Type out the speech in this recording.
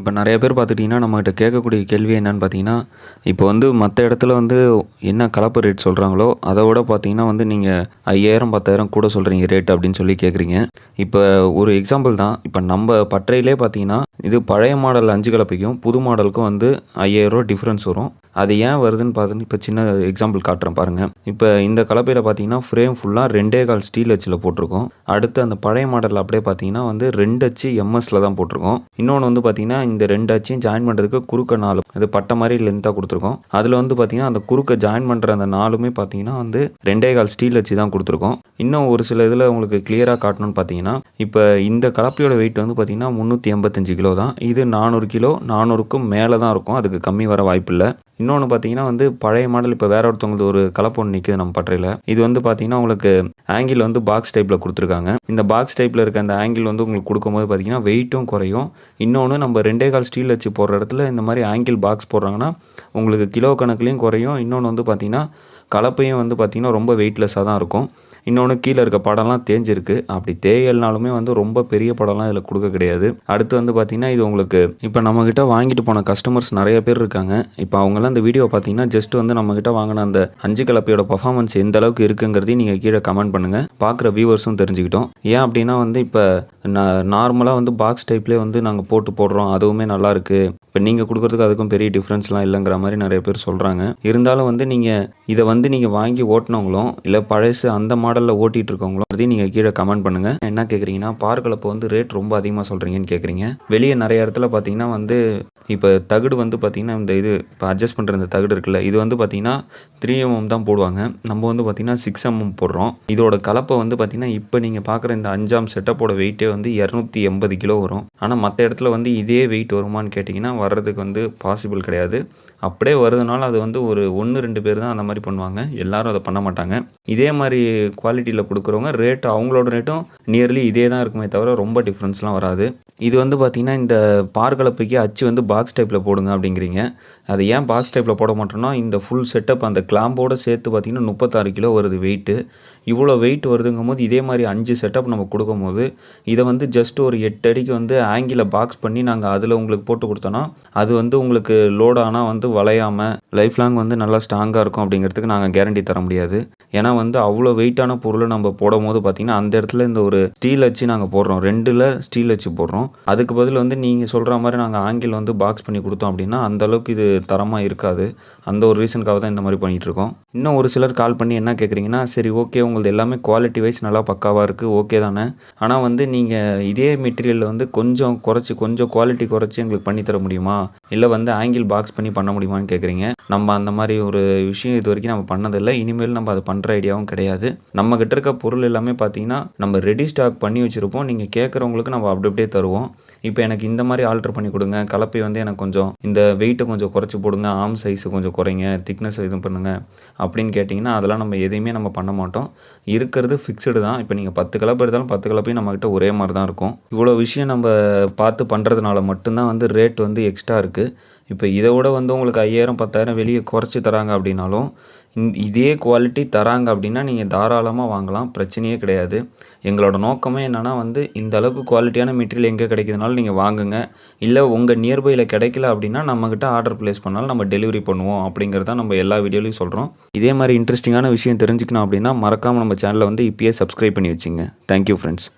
இப்போ நிறைய பேர் பார்த்துட்டிங்கன்னா நம்மகிட்ட கேட்கக்கூடிய கேள்வி என்னன்னு பார்த்தீங்கன்னா இப்போ வந்து மற்ற இடத்துல வந்து என்ன கலப்பு ரேட் சொல்கிறாங்களோ அதை விட பார்த்தீங்கன்னா வந்து நீங்கள் ஐயாயிரம் பத்தாயிரம் கூட சொல்கிறீங்க ரேட் அப்படின்னு சொல்லி கேட்குறீங்க. இப்போ ஒரு எக்ஸாம்பிள் தான் இப்போ நம்ம பற்றையிலே பார்த்தீங்கன்னா இது பழைய மாடல் அஞ்சு கலப்பைக்கும் புது மாடலுக்கும் வந்து ஐயாயிரரூவா டிஃப்ரென்ஸ் வரும். அது ஏன் வருதுன்னு பார்த்தீங்கன்னா இப்போ சின்ன எக்ஸாம்பிள் காட்டுறேன் பாருங்கள் இப்போ இந்த கலப்பையில் பார்த்தீங்கன்னா ஃப்ரேம் ஃபுல்லாக ரெண்டே கால் ஸ்டீல் அச்சில் போட்டிருக்கோம். அடுத்து அந்த பழைய மாடலில் அப்படியே பார்த்தீங்கன்னா வந்து ரெண்டு அச்சு எம்எஸ்ல தான் போட்டிருக்கோம். இன்னொன்று வந்து பார்த்தீங்கன்னா இந்த ரெண்டு அச்சையும் ஜாயின் பண்ணுறதுக்கு குறுக்க நாலு அது பட்டை மாதிரி லென்த்தாக கொடுத்துருக்கோம். அதில் வந்து பார்த்தீங்கன்னா அந்த குறுக்க ஜாயின் பண்ணுற அந்த நாலுமே பார்த்தீங்கன்னா வந்து ரெண்டே கால் ஸ்டீல் அச்சு தான் கொடுத்துருக்கோம். இன்னும் ஒரு சில இதில் உங்களுக்கு கிளியராக காட்டணும்னு பார்த்தீங்கன்னா இப்போ இந்த கலப்பையோட வெயிட் வந்து பார்த்தீங்கன்னா முந்நூற்றி எண்பத்தஞ்சு கிலோ தான். இது நானூறு கிலோ நானூறுக்கும் மேலே தான் இருக்கும். அதுக்கு கம்மி வர வாய்ப்பில்லை. இன்னொன்று பார்த்தீங்கன்னா வந்து பழைய மாடல் இப்போ வேற ஒருத்தவங்களுக்கு ஒரு கலப்பு ஒன்று நிற்குது நம்ம பட்டறையில். இது வந்து பார்த்தீங்கன்னா உங்களுக்கு ஆங்கிள் வந்து பாக்ஸ் டைப்பில் கொடுத்துருக்காங்க. இந்த பாக்ஸ் டைப்பில் இருக்க அந்த ஆங்கிள் வந்து உங்களுக்கு கொடுக்கும்போது பார்த்தீங்கன்னா வெயிட்டும் குறையும். இன்னொன்று நம்ம ரெண்டே கால் ஸ்டீல் வச்சு போடுற இடத்துல இந்த மாதிரி ஆங்கிள் பாக்ஸ் போடுறாங்கன்னா உங்களுக்கு கிலோ கணக்குலையும் குறையும். இன்னொன்று வந்து பார்த்தீங்கன்னா கலப்பையும் வந்து பார்த்தீங்கன்னா ரொம்ப வெயிட்லெஸ்ஸாக தான் இருக்கும். இன்னொன்று கீழே இருக்க படம்லாம் தேஞ்சிருக்கு. அப்படி தேயல்னாலுமே வந்து ரொம்ப பெரிய படம்லாம் இதில் கொடுக்க கிடையாது. அடுத்து வந்து பார்த்திங்கன்னா இது உங்களுக்கு இப்போ நம்மக்கிட்ட வாங்கிட்டு போன கஸ்டமர்ஸ் நிறைய பேர் இருக்காங்க. இப்போ அவங்கெல்லாம் இந்த வீடியோ பார்த்தீங்கன்னா ஜஸ்ட் வந்து நம்மக்கிட்ட வாங்கின அந்த அஞ்சு கலப்பையோட பர்ஃபார்மன்ஸ் எந்த அளவுக்கு இருக்குங்கிறதையும் நீங்கள் கீழே கமெண்ட் பண்ணுங்கள் பார்க்குற வியூவர்ஸும் தெரிஞ்சுக்கிட்டோம். ஏன் அப்படின்னா வந்து இப்போ நார்மலாக வந்து பாக்ஸ் டைப்லேயே வந்து நாங்கள் போட்டு போடுறோம். அதுவுமே நல்லா இருக்குது இப்போ நீங்கள் கொடுக்குறதுக்கு அதுக்கும் பெரிய டிஃப்ரென்ஸ்லாம் இல்லைங்கிற மாதிரி நிறைய பேர் சொல்கிறாங்க இருந்தாலும் வந்து நீங்கள் இதை வந்து நீங்கள் வாங்கி ஓட்டினவங்களும் இல்லை பழசு அந்த மாடலில் ஓட்டிகிட்டு இருக்கவங்களும் அதையும் நீங்கள் கீழே கமெண்ட் பண்ணுங்கள் என்ன கேட்குறீங்கன்னா பார்க்கலப்போ வந்து ரேட் ரொம்ப அதிகமாக சொல்கிறீங்கன்னு கேட்குறீங்க வெளியே நிறைய இடத்துல பார்த்தீங்கன்னா வந்து இப்போ தகடு வந்து பார்த்திங்கன்னா இந்த இது இப்போ அட்ஜஸ்ட் பண்ணுற இந்த தகடு இருக்குல்ல இது வந்து பார்த்திங்கன்னா த்ரீ எம்எம் தான் போடுவாங்க. நம்ம வந்து பார்த்திங்கன்னா சிக்ஸ் எம்எம் போடுறோம். இதோட கலப்பை வந்து பார்த்திங்கன்னா இப்போ நீங்கள் பார்க்குற இந்த அஞ்சாம் செட்டப்போட வெயிட்டே வந்து இரநூத்தி எண்பது கிலோ வரும். ஆனால் மற்ற இடத்துல வந்து இதே வெயிட் வருமான்னு கேட்டிங்கன்னா வர்றதுக்கு வந்து பாசிபிள் கிடையாது. அப்படியே வருதுனால அது வந்து ஒரு ஒன்று ரெண்டு பேர் தான் அந்த மாதிரி பண்ணுவாங்க. எல்லாரும் அதை பண்ண மாட்டாங்க. இதே மாதிரி குவாலிட்டியில் கொடுக்குறவங்க ரேட் அவங்களோட ரேட்டும் நியர்லி இதே தான் இருக்குமே தவிர ரொம்ப டிஃப்ரென்ஸ்லாம் வராது. இது வந்து பார்த்திங்கன்னா இந்த பார்க்கலப்பைக்கு அச்சு வந்து பாக்ஸ் டைப்பில் போடுங்க அப்படிங்கிறீங்க. அது ஏன் பாக்ஸ் டைப்பில் போட மாட்டோம்னா இந்த ஃபுல் செட்டப் அந்த கிளாம்போடு சேர்த்து பார்த்திங்கன்னா முப்பத்தாறு கிலோ வருது வெயிட்டு இவ்வளோ வெயிட் வருதுங்கும் போது இதே மாதிரி அஞ்சு செட்டப் நம்ம கொடுக்கும் போது இதை வந்து ஜஸ்ட் ஒரு எட்டு அடிக்கு வந்து ஆங்கிளில் பாக்ஸ் பண்ணி நாங்கள் அதில் உங்களுக்கு போட்டு கொடுத்தோன்னா அது வந்து உங்களுக்கு லோட் ஆனால் வந்து வளையாமல் லைஃப் லாங் வந்து நல்லா ஸ்ட்ராங்காக இருக்கும் அப்படிங்கிறதுக்கு நாங்கள் கேரண்டி தர முடியாது. ஏன்னா வந்து அவ்வளோ வெயிட்டான பொருளை நம்ம போடும் போது பார்த்திங்கன்னா அந்த இடத்துல இந்த ஒரு ஸ்டீல் வச்சு நாங்கள் போடுறோம். ரெண்டில் ஸ்டீல் வச்சு போடுறோம். அதுக்கு பதில் வந்து நீங்கள் சொல்கிற மாதிரி நாங்கள் ஆங்கிள் வந்து பாக்ஸ் பண்ணி கொடுத்தோம் அப்படின்னா அந்த அளவுக்கு இது தரமாக இருக்காது. அந்த ஒரு ரீசனுக்காக தான் இந்த மாதிரி பண்ணிகிட்டு இருக்கோம். இன்னும் ஒரு சிலர் கால் பண்ணி என்ன கேட்குறீங்கன்னா சரி ஓகே உங்களது எல்லாமே குவாலிட்டி வைஸ் நல்லா பக்காவாக இருக்குது ஓகே தானே? ஆனால் வந்து நீங்கள் இதே மெட்டீரியலில் வந்து கொஞ்சம் குறைச்சி கொஞ்சம் குவாலிட்டி குறைச்சி எங்களுக்கு பண்ணித்தர முடியுமா? இல்லை வந்து ஆங்கிள் பாக்ஸ் பண்ணி பண்ண முடியுமான்னு கேட்குறீங்க. நம்ம அந்த மாதிரி ஒரு விஷயம் இது வரைக்கும் நம்ம பண்ணதில்லை. இனிமேல் நம்ம அதை பண்ணுற ஐடியாவும் கிடையாது. நம்ம கிட்ட இருக்க பொருள் எல்லாமே பார்த்தீங்கன்னா நம்ம ரெடி ஸ்டாக் பண்ணி வச்சுருப்போம். நீங்கள் கேட்குறவங்களுக்கு நம்ம அப்படி அப்படியே தருவோம். இப்போ எனக்கு இந்த மாதிரி ஆல்ட்ரு பண்ணி கொடுங்க. கலப்பை வந்து எனக்கு கொஞ்சம் இந்த வெயிட்டை கொஞ்சம் குறைச்சி போடுங்க. ஆம் சைஸு கொஞ்சம் குறைங்க. திக்னஸ் இது பண்ணுங்கள் அப்படின்னு கேட்டிங்கன்னா அதெல்லாம் நம்ம எதையுமே நம்ம பண்ண மாட்டோம். இருக்கிறது ஃபிக்ஸ்டு தான். இப்போ நீங்கள் பத்து கலப்பை எடுத்தாலும் பத்து கலப்பையும் நம்மக்கிட்ட ஒரே மாதிரி தான் இருக்கும். இவ்வளோ விஷயம் நம்ம பார்த்து பண்ணுறதுனால மட்டும்தான் வந்து ரேட் வந்து எக்ஸ்ட்ரா இருக்குது இருக்குது இப்போ இதை விட வந்து உங்களுக்கு ஐயாயிரம் பத்தாயிரம் வெளியே குறைச்சி தராங்க அப்படின்னாலும் இந்த இதே குவாலிட்டி தராங்க அப்படின்னா நீங்கள் தாராளமாக வாங்கலாம். பிரச்சனையே கிடையாது. எங்களோட நோக்கமே என்னென்னா வந்து இந்த அளவுக்கு குவாலிட்டியான மெட்டீரியல் எங்கே கிடைக்குதுனாலும் நீங்கள் வாங்குங்க. இல்லை உங்கள் நியர்பையில் கிடைக்கல அப்படின்னா நம்மக்கிட்ட ஆர்டர் ப்ளேஸ் பண்ணாலும் நம்ம டெலிவரி பண்ணுவோம் அப்படிங்கிறத நம்ம எல்லா வீடியோலையும் சொல்கிறோம் இதே மாதிரி இன்ட்ரெஸ்டிங்கான விஷயம் தெரிஞ்சுக்கணும் அப்படின்னா மறக்காமல் நம்ம சேனலை வந்து இப்பயே சப்ஸ்கிரைப் பண்ணி வச்சுங்க. Thank you friends